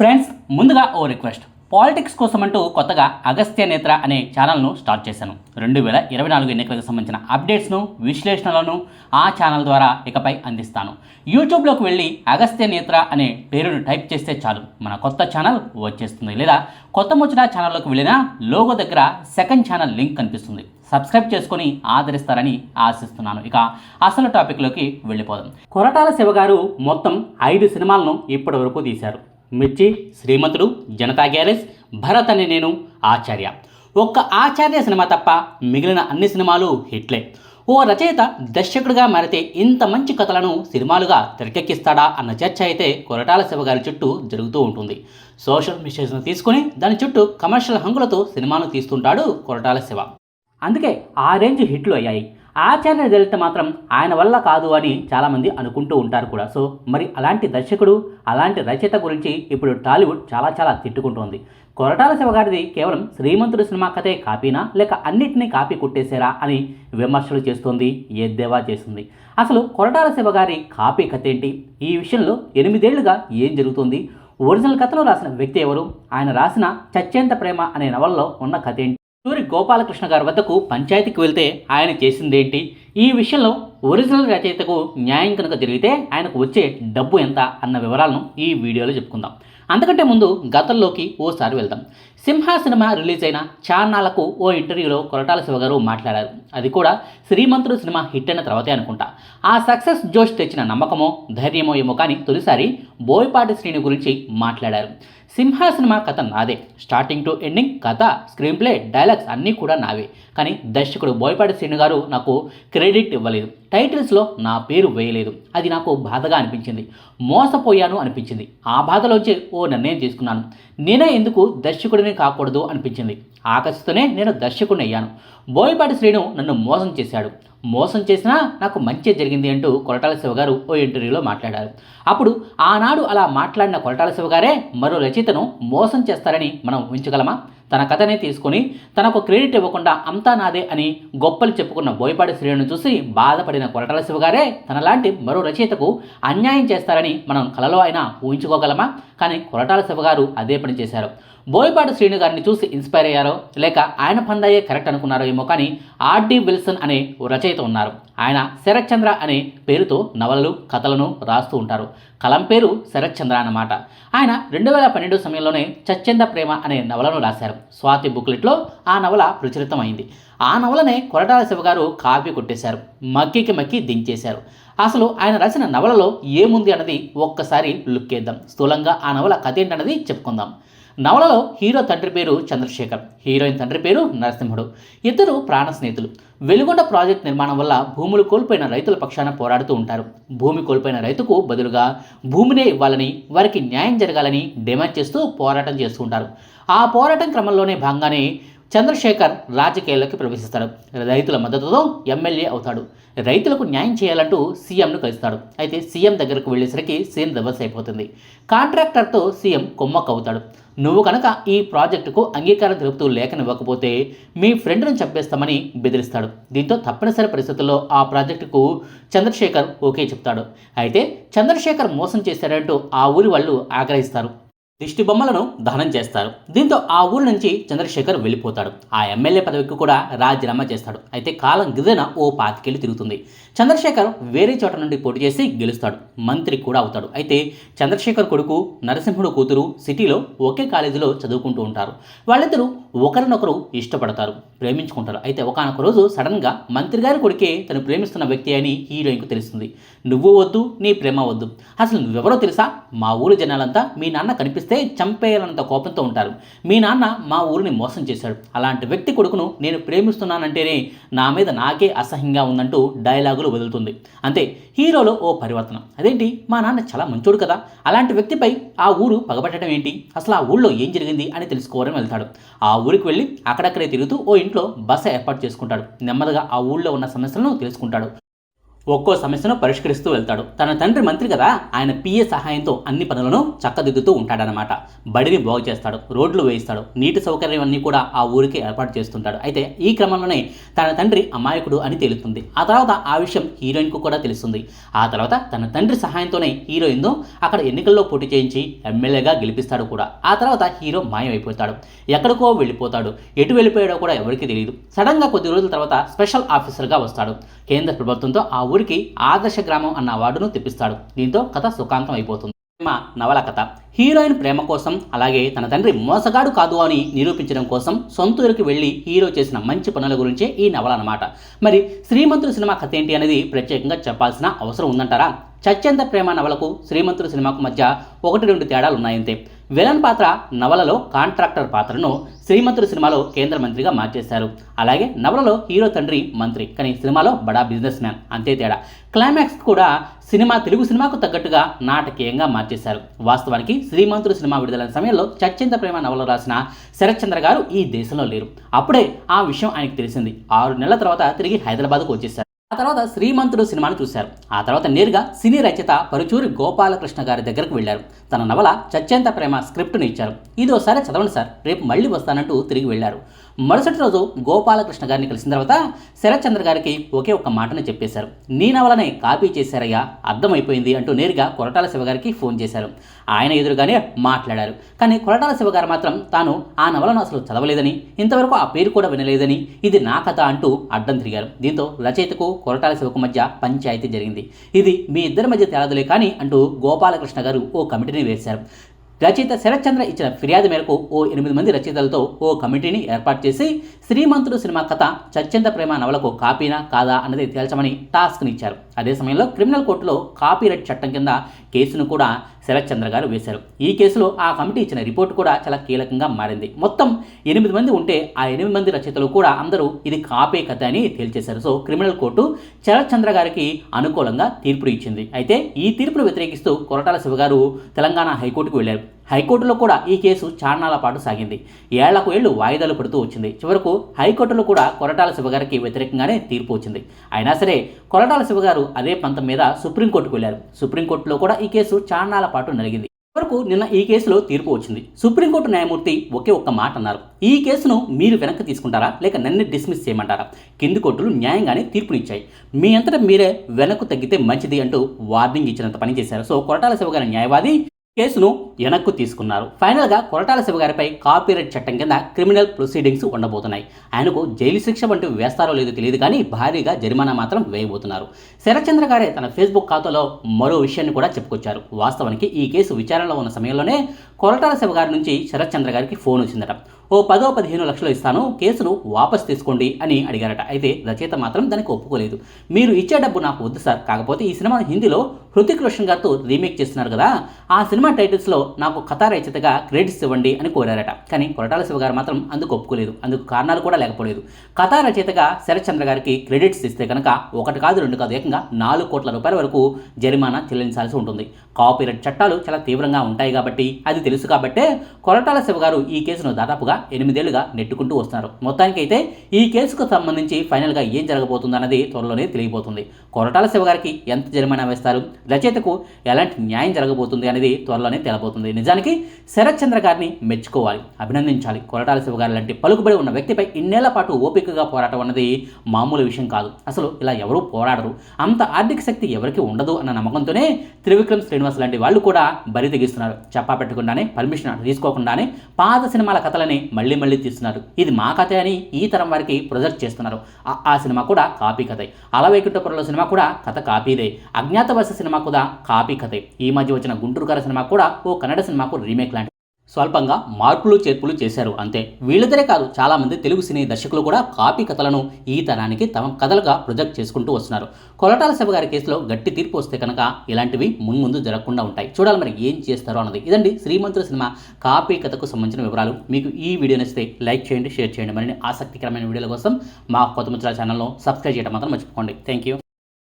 Friends ముందుగా ఓ request. Politics కోసం అంటూ కొత్తగా అగస్త్య నేత్ర అనే ఛానల్ను స్టార్ట్ చేశాను. రెండు వేల ఇరవై నాలుగు ఎన్నికలకు సంబంధించిన అప్డేట్స్ను విశ్లేషణలను ఆ ఛానల్ ద్వారా ఇకపై అందిస్తాను. యూట్యూబ్లోకి వెళ్ళి అగస్త్య నేత్ర అనే పేరును టైప్ చేస్తే చాలు. మన కొత్త ఛానల్ వచ్చేస్తుంది. లేదా కొత్త ముచ్చట ఛానల్లోకి వెళ్ళినా లోగో దగ్గర సెకండ్ ఛానల్ లింక్ కనిపిస్తుంది. సబ్స్క్రైబ్ చేసుకొని ఆదరిస్తారని ఆశిస్తున్నాను. ఇక అసలు టాపిక్లోకి వెళ్ళిపోదాం. కొరటాల శివ గారు మొత్తం ఐదు సినిమాలను ఇప్పటి వరకు తీశారు. మిర్చి శ్రీమంతుడు జనతా గ్యారేజ్ భరత్ అనే నేను ఆచార్య. ఒక్క ఆచార్య సినిమా తప్ప మిగిలిన అన్ని సినిమాలు హిట్లే. ఓ రచయిత దర్శకుడిగా మారితే ఇంత మంచి కథలను సినిమాలుగా తెరకెక్కిస్తాడా అన్న చర్చ అయితే కొరటాల శివ గారి చుట్టూ జరుగుతూ ఉంటుంది. సోషల్ మెసేజ్ను తీసుకొని దాని చుట్టూ కమర్షియల్ హంగులతో సినిమాను తీస్తుంటాడు కొరటాల శివ. అందుకే ఆ రేంజ్ హిట్లు అయ్యాయి. ఆచార్య దళిత మాత్రం ఆయన వల్ల కాదు అని చాలామంది అనుకుంటూ ఉంటారు కూడా. సో మరి అలాంటి దర్శకుడు అలాంటి రచయిత గురించి ఇప్పుడు టాలీవుడ్ చాలా చాలా తిట్టుకుంటోంది. కొరటాల శివ గారిది కేవలం శ్రీమంతుడు సినిమా కథే కాపీనా లేక అన్నిటినీ కాపీ కొట్టేశారా అని విమర్శలు చేస్తోంది ఎద్దేవా చేస్తుంది. అసలు కొరటాల శివ గారి కాపీ కథ ఏంటి? ఈ విషయంలో ఎనిమిదేళ్ళుగా ఏం జరుగుతుంది? ఒరిజినల్ కథలో రాసిన వ్యక్తి ఎవరు? ఆయన రాసిన చచ్చేంత ప్రేమ అనే నవల్లో ఉన్న కథ ఏంటి? సూరి గోపాలకృష్ణ గారి వద్దకు పంచాయతీకి వెళ్తే ఆయన చేసిందేంటి? ఈ విషయంలో ఒరిజినల్ రచయితకు న్యాయం కనుక జరిగితే ఆయనకు వచ్చే డబ్బు ఎంత అన్న వివరాలను ఈ వీడియోలో చెప్పుకుందాం. అంతకంటే ముందు గతంలోకి ఓసారి వెళ్దాం. సింహ సినిమా రిలీజ్ అయిన చార్నాలకు ఓ ఇంటర్వ్యూలో కొరటాల శివ గారు మాట్లాడారు. అది కూడా శ్రీమంతుడు సినిమా హిట్ అయిన తర్వాతే అనుకుంటా. ఆ సక్సెస్ జోష్ తెచ్చిన నమ్మకమో ధైర్యమో ఏమో కానీ తొలిసారి బోయపాటి శ్రీని గురించి మాట్లాడారు. సింహ సినిమా కథ నాదే. స్టార్టింగ్ టు ఎండింగ్ కథ స్క్రీన్ ప్లే డైలాగ్స్ అన్నీ కూడా నావే. కానీ దర్శకుడు బోయపాటి శ్రీను గారు నాకు క్రెడిట్ ఇవ్వలేదు. టైటిల్స్లో నా పేరు వేయలేదు. అది నాకు బాధగా అనిపించింది. మోసపోయాను అనిపించింది. ఆ బాధలోంచి ఓ నిర్ణయం తీసుకున్నాను. నేనే ఎందుకు దర్శకుడిని కాకూడదు అనిపించింది. ఆకర్షితోనే నేను దర్శకుడిని అయ్యాను. బోయపాటి శ్రీను నన్ను మోసం చేశాడు. మోసం చేసినా నాకు మంచి జరిగింది అంటూ కొరటాల శివ గారు ఓ ఇంటర్వ్యూలో మాట్లాడారు. అప్పుడు ఆనాడు అలా మాట్లాడిన కొరటాల శివ గారే మరో రచయితను మోసం చేస్తారని మనం ఊహించగలమా? తన కథనే తీసుకొని తనకు క్రెడిట్ ఇవ్వకుండా అంతా నాదే అని గొప్పలు చెప్పుకున్న బోయపాటి శ్రీను చూసి బాధపడిన కొరటాల శివ గారే తనలాంటి మరో రచయితకు అన్యాయం చేస్తారని మనం కలలో అయినా ఊహించుకోగలమా? కానీ కొరటాల శివ గారు అదే పని చేశారు. బోయపాటి శ్రీను గారిని చూసి ఇన్స్పైర్ అయ్యారో? లేక ఆయన పందాయే కరెక్ట్ అనుకున్నారో ఏమో కానీ ఆర్డి విల్సన్ అనే రచయిత ఉన్నారు. ఆయన శరత్చంద్ర అనే పేరుతో నవలలు కథలను రాస్తూ ఉంటారు. కలం పేరు శరత్చంద్ర అన్నమాట. ఆయన రెండు వేల పన్నెండు సమయంలోనే చచ్చెంద ప్రేమ అనే నవలను రాశారు. స్వాతి బుక్లెట్లో ఆ నవల ప్రచురితమైంది. ఆ నవలనే కొరటాల శివ గారు కాపీ కొట్టేశారు. మక్కికి మక్కి దించేశారు. అసలు ఆయన రాసిన నవలలో ఏముంది అన్నది ఒక్కసారి లుక్కేద్దాం. స్థూలంగా ఆ నవల కథ ఏంటన్నది చెప్పుకుందాం. నవలలో హీరో తండ్రి పేరు చంద్రశేఖర్ హీరోయిన్ తండ్రి పేరు నరసింహుడు. ఇద్దరు ప్రాణ స్నేహితులు. వెలుగొండ ప్రాజెక్ట్ నిర్మాణం వల్ల భూములు కోల్పోయిన రైతుల పక్షాన పోరాడుతూ ఉంటారు. భూమి కోల్పోయిన రైతుకు బదులుగా భూమినే ఇవ్వాలని వారికి న్యాయం జరగాలని డిమాండ్ చేస్తూ పోరాటం చేస్తూ ఉంటారు. ఆ పోరాటం క్రమంలోనే భాగంగానే చంద్రశేఖర్ రాజకీయాల్లోకి ప్రవేశిస్తాడు. రైతుల మద్దతుతో ఎమ్మెల్యే అవుతాడు. రైతులకు న్యాయం చేయాలంటూ సీఎంను కలుస్తాడు. అయితే సీఎం దగ్గరకు వెళ్ళేసరికి సీన్ రివర్స్ అయిపోతుంది. కాంట్రాక్టర్తో సీఎం కొమ్మక్ అవుతాడు నువ్వు కనుక ఈ ప్రాజెక్టుకు అంగీకారం తెలుపుతూ లేఖనివ్వకపోతే మీ ఫ్రెండ్ను చంపేస్తామని బెదిరిస్తాడు. దీంతో తప్పనిసరి పరిస్థితుల్లో ఆ ప్రాజెక్టుకు చంద్రశేఖర్ ఓకే చెప్తాడు. అయితే చంద్రశేఖర్ మోసం చేశాడంటూ ఆ ఊరి వాళ్ళు ఆగ్రహిస్తారు. దిష్టి బొమ్మలను దహనం చేస్తారు. దీంతో ఆ ఊరు నుంచి చంద్రశేఖర్ వెళ్ళిపోతాడు. ఆ ఎమ్మెల్యే పదవికి కూడా రాజీనామా చేస్తాడు. అయితే కాలం గిరిజన ఓ పాతికేళ్ళు తిరుగుతుంది. చంద్రశేఖర్ వేరే చోట నుండి పోటీ చేసి గెలుస్తాడు. మంత్రి కూడా అవుతాడు. అయితే చంద్రశేఖర్ కొడుకు నరసింహుడు కూతురు సిటీలో ఒకే కాలేజీలో చదువుకుంటూ ఉంటారు. వాళ్ళిద్దరూ ఒకరినొకరు ఇష్టపడతారు ప్రేమించుకుంటారు. అయితే ఒకనొక రోజు సడన్గా మంత్రి గారి కొడుకే తను ప్రేమిస్తున్న వ్యక్తి అని హీరోయిన్కు తెలుస్తుంది. నువ్వు వద్దు నీ ప్రేమ వద్దు. అసలు నువ్వెవరో తెలుసా? మా ఊరి జనాలంతా మీ నాన్న కనిపిస్తుంది కనిపిస్తే చంపేయాలన్నంత కోపంతో ఉంటారు. మీ నాన్న మా ఊరిని మోసం చేశాడు. అలాంటి వ్యక్తి కొడుకును నేను ప్రేమిస్తున్నానంటేనే నా మీద నాకే అసహ్యంగా ఉందంటూ డైలాగులు వదులుతుంది. అంతే హీరోలో ఓ పరివర్తన. అదేంటి? మా నాన్న చాలా మంచోడు కదా. అలాంటి వ్యక్తిపై ఆ ఊరు పగబట్టడం ఏంటి? అసలు ఆ ఊళ్ళో ఏం జరిగింది అని తెలుసుకోవడం వెళ్తాడు. ఆ ఊరికి వెళ్ళి అక్కడక్కడే తిరుగుతూ ఓ ఇంట్లో బస ఏర్పాటు చేసుకుంటాడు. నెమ్మదిగా ఆ ఊళ్ళో ఉన్న సమస్యలను తెలుసుకుంటాడు. ఒక్కో సమస్యను పరిష్కరిస్తూ వెళ్తాడు. తన తండ్రి మంత్రి కదా ఆయన పిఏ సహాయంతో అన్ని పనులను చక్కదిద్దుతూ ఉంటాడనమాట బడిని బాగు చేస్తాడు రోడ్లు వేయిస్తాడు నీటి సౌకర్యం అన్నీ కూడా ఆ ఊరికి ఏర్పాటు చేస్తుంటాడు. అయితే ఈ క్రమంలోనే తన తండ్రి అమాయకుడు అని తేలుతుంది. ఆ తర్వాత ఆ విషయం హీరోయిన్కు కూడా తెలుస్తుంది. ఆ తర్వాత తన తండ్రి సహాయంతోనే హీరోయిన్ను అక్కడ ఎన్నికల్లో పోటీ చేయించి ఎమ్మెల్యేగా గెలిపిస్తాడు కూడా. ఆ తర్వాత హీరో మాయమైపోతాడు. ఎక్కడికో వెళ్ళిపోతాడు. ఎటు వెళ్ళిపోయాడో కూడా ఎవరికీ తెలియదు సడన్గా కొద్ది రోజుల తర్వాత స్పెషల్ ఆఫీసర్గా వస్తాడు. కేంద్ర ప్రభుత్వంతో ఆ ఊరికి ఆదర్శ గ్రామం అన్న వార్డును తెప్పిస్తాడు. దీంతో కథ సుఖాంతం అయిపోతుంది. ప్రేమ నవల కథ. హీరోయిన్ ప్రేమ కోసం అలాగే తన తండ్రి మోసగాడు కాదు అని నిరూపించడం కోసం సొంత ఊరికి వెళ్ళి హీరో చేసిన మంచి పనుల గురించే ఈ నవల అన్నమాట. మరి శ్రీమంతుడు సినిమా కథ ఏంటి అనేది ప్రత్యేకంగా చెప్పాల్సిన అవసరం ఉందంటారా? చచ్చెంత ప్రేమ నవలకు శ్రీమంతుడు సినిమాకు మధ్య ఒకటి రెండు తేడాలు ఉన్నాయంతే విలన్ పాత్ర నవలలో కాంట్రాక్టర్ పాత్రను శ్రీమంతుడు సినిమాలో కేంద్ర మంత్రిగా మార్చేశారు. అలాగే నవలలో హీరో తండ్రి మంత్రి కానీ సినిమాలో బడా బిజినెస్ మ్యాన్ అంతే తేడా. క్లైమాక్స్ కూడా సినిమా తెలుగు సినిమాకు తగ్గట్టుగా నాటకీయంగా మార్చేశారు. వాస్తవానికి శ్రీమంతుడు సినిమా విడుదలైన సమయంలో చచ్చింత ప్రేమ నవల రాసిన శరత్చంద్ర గారు ఈ దేశంలో లేరు. అప్పుడే ఆ విషయం ఆయనకు తెలిసింది. ఆరు నెలల తర్వాత తిరిగి హైదరాబాద్కు వచ్చేశారు. ఆ తర్వాత శ్రీమంతుడు సినిమాను చూశారు. ఆ తర్వాత నేరుగా సినీ రచయిత పరుచూరి గోపాలకృష్ణ గారి దగ్గరకు వెళ్ళారు. తన నవల చచ్చేంత ప్రేమ స్క్రిప్ట్ను ఇచ్చారు. ఇది ఒకసారి చదవండి సార్. రేపు మళ్ళీ వస్తానంటూ తిరిగి వెళ్ళారు. మరుసటి రోజు గోపాలకృష్ణ గారిని కలిసిన తర్వాత శరత్చంద్ర గారికి ఒకే ఒక్క మాటను చెప్పేశారు. నీ నవలనే కాపీ చేశారయ్యా అర్థమైపోయింది అంటూ నేరుగా కొరటాల శివ గారికి ఫోన్ చేశారు. ఆయన ఎదురుగానే మాట్లాడారు. కానీ కొరటాల శివ గారు మాత్రం తాను ఆ నవలను అసలు చదవలేదని ఇంతవరకు ఆ పేరు కూడా వినలేదని ఇది నా కథ అంటూ అడ్డం తిరిగారు. దీంతో రచయితకు కొరటాల శివకు మధ్య పంచాయతీ జరిగింది. ఇది మీ ఇద్దరి మధ్య తేడాదులే కానీ అంటూ గోపాలకృష్ణ గారు ఓ కమిటీని వేశారు. రచయిత శరత్చంద్ర ఇచ్చిన ఫిర్యాదు మేరకు ఓ ఎనిమిది మంది రచయితలతో ఓ కమిటీని ఏర్పాటు చేసి శ్రీమంతుడు సినిమా కథ చచ్చంత ప్రేమ నవలకు కాపీనా కాదా అన్నది తేల్చమని టాస్క్ని ఇచ్చారు అదే సమయంలో క్రిమినల్ కోర్టులో కాపీరైట్ చట్టం కింద కేసును కూడా శరత్ చంద్ర గారు వేశారు. ఈ కేసులో ఆ కమిటీ ఇచ్చిన రిపోర్ట్ కూడా చాలా కీలకంగా మారింది. మొత్తం ఎనిమిది మంది ఉంటే ఆ ఎనిమిది మంది రచయితలు కూడా అందరూ ఇది కాపే కథ అని తేల్చేశారు. So criminal court Sarath Chandra గారికి అనుకూలంగా తీర్పును ఇచ్చింది. అయితే ఈ తీర్పును వ్యతిరేకిస్తూ కొరటాల శివగారు తెలంగాణ హైకోర్టుకు వెళ్ళారు. హైకోర్టులో కూడా ఈ కేసు చారణాల పాటు సాగింది. ఏళ్ళకు ఏళ్ళు వాయిదాలు పడుతూ వచ్చింది. చివరకు హైకోర్టులో కూడా కొరటాల శివగారికి వ్యతిరేకంగానే తీర్పు వచ్చింది. అయినా సరే కొరటాల శివగారు అదే పంతం మీద సుప్రీంకోర్టుకు వెళ్ళారు. సుప్రీంకోర్టులో కూడా ఈ కేసు చారణాల పాటు నలిగింది. వరకు నిన్న ఈ కేసులో తీర్పు వచ్చింది. సుప్రీంకోర్టు న్యాయమూర్తి ఒకే ఒక్క మాట అన్నారు. ఈ కేసును మీరు వెనక్కి తీసుకుంటారా? లేక నన్ను డిస్మిస్ చేయమంటారా? కింది కోర్టులు న్యాయంగానే తీర్పునిచ్చాయి. మీ అంతటా మీరే వెనక్కు తగ్గితే మంచిది అంటూ వార్నింగ్ ఇచ్చినంత పని చేశారు. సో కొరటాల శివగారి న్యాయవాది కేసును వెనక్కు తీసుకున్నారు. ఫైనల్గా కొరటాల శివ గారిపై కాపీరైట్ చట్టం కింద క్రిమినల్ ప్రొసీడింగ్స్ ఉండబోతున్నాయి. ఆయనకు జైలు శిక్ష వంటివి వేస్తారో లేదో తెలియదు కానీ భారీగా జరిమానా మాత్రం వేయబోతున్నారు. శరచంద్ర గారే తన ఫేస్బుక్ ఖాతాలో మరో విషయాన్ని కూడా చెప్పుకొచ్చారు. వాస్తవానికి ఈ కేసు విచారణలో ఉన్న సమయంలోనే కొరటాల శివ గారి నుంచి శరత్చంద్ర గారికి ఫోన్ వచ్చిందట. ఓ పదో పదిహేను లక్షలు ఇస్తాను కేసును వాపస్ తీసుకోండి అని అడిగారట. అయితే రచయిత మాత్రం దానికి ఒప్పుకోలేదు. మీరు ఇచ్చే డబ్బు నాకు వద్దు సార్. కాకపోతే ఈ సినిమాను హిందీలో హృతిక్ రోషన్ గారితో రీమేక్ చేస్తున్నారు కదా. ఆ సినిమా టైటిల్స్లో నాకు కథా రచయితగా క్రెడిట్స్ ఇవ్వండి అని కోరారట. కానీ కొరటాల శివ గారు మాత్రం అందుకు ఒప్పుకోలేదు. అందుకు కారణాలు కూడా లేకపోలేదు. కథా రచయితగా శరత్చంద్ర గారికి క్రెడిట్స్ ఇస్తే కనుక ఒకటి కాదు రెండు కాదు ఏకంగా నాలుగు కోట్ల రూపాయల వరకు జరిమానా చెల్లించాల్సి ఉంటుంది. కాపీరైట్ చట్టాలు చాలా తీవ్రంగా ఉంటాయి కాబట్టి అది తెలుసు కాబట్టే కొరటాల శివ గారు ఈ కేసును దాదాపుగా ఎనిమిదేళ్ళుగా నెట్టుకుంటూ వస్తున్నారు. మొత్తానికైతే ఈ కేసుకు సంబంధించి ఫైనల్గా ఏం జరగబోతుందన్నది త్వరలోనే తెలియబోతుంది. కొరటాల శివ గారికి ఎంత జరిమానా వేస్తారు? రచయితకు ఎలాంటి న్యాయం జరగబోతుంది అనేది త్వరలోనే తెలబోతుంది. నిజానికి శరత్ చంద్ర గారిని మెచ్చుకోవాలి అభినందించాలి. కొరటాల శివ గారి లాంటి పలుకుబడి ఉన్న వ్యక్తిపై ఇన్నేళ్ళ పాటు ఓపికగా పోరాటం అన్నది మామూలు విషయం కాదు. అసలు ఇలా ఎవరూ పోరాడరు. అంత ఆర్థిక శక్తి ఎవరికి ఉండదు అన్న నమ్మకంతోనే త్రివిక్రమ్ శ్రీనివాస్ లాంటి వాళ్ళు కూడా బరి తెగిస్తున్నారు. చెప్పా పెట్టకుండానే పర్మిషన్ తీసుకోకుండానే పాత సినిమాల కథలని మళ్ళీ మళ్ళీ తీస్తున్నారు. ఇది మా కథ అని ఈ తరం వారికి ప్రొజెక్ట్ చేస్తున్నారు. ఆ- ఆ సినిమా కూడా కాపీ కథే. అలవైకుంఠపురంలో సినిమా కూడా కథ కాపీదే. అజ్ఞాతవాస సినిమా కూడా కాపీ కథే. ఈ మధ్య వచ్చిన గుంటూరు గారి సినిమా కూడా ఓ కన్నడ సినిమాకు రీమేక్ లాంటి స్వల్పంగా మార్పులు చేర్పులు చేశారు. అంతే. వీళ్ళిద్దరే కాదు చాలామంది తెలుగు సినీ దర్శకులు కూడా కాపీ కథలను ఈ తరానికి తమ కథలుగా ప్రొజెక్ట్ చేసుకుంటూ వస్తున్నారు. కొలటాల సభ గారి కేసులో గట్టి తీర్పు వస్తే కనుక ఇలాంటివి మున్ముందు జరగకుండా ఉంటాయి. చూడాలి మరి ఏం చేస్తారో అన్నది. ఇదండి శ్రీమంతుల సినిమా కాపీ కథకు సంబంధించిన వివరాలు. మీకు ఈ వీడియో నచ్చితే లైక్ చేయండి షేర్ చేయండి. మరిన్ని ఆసక్తికరమైన వీడియోల కోసం మా కొత్త ముచ్చల ఛానల్లో సబ్స్క్రైబ్ చేయడం మాత్రం మర్చిపోకండి. Thank you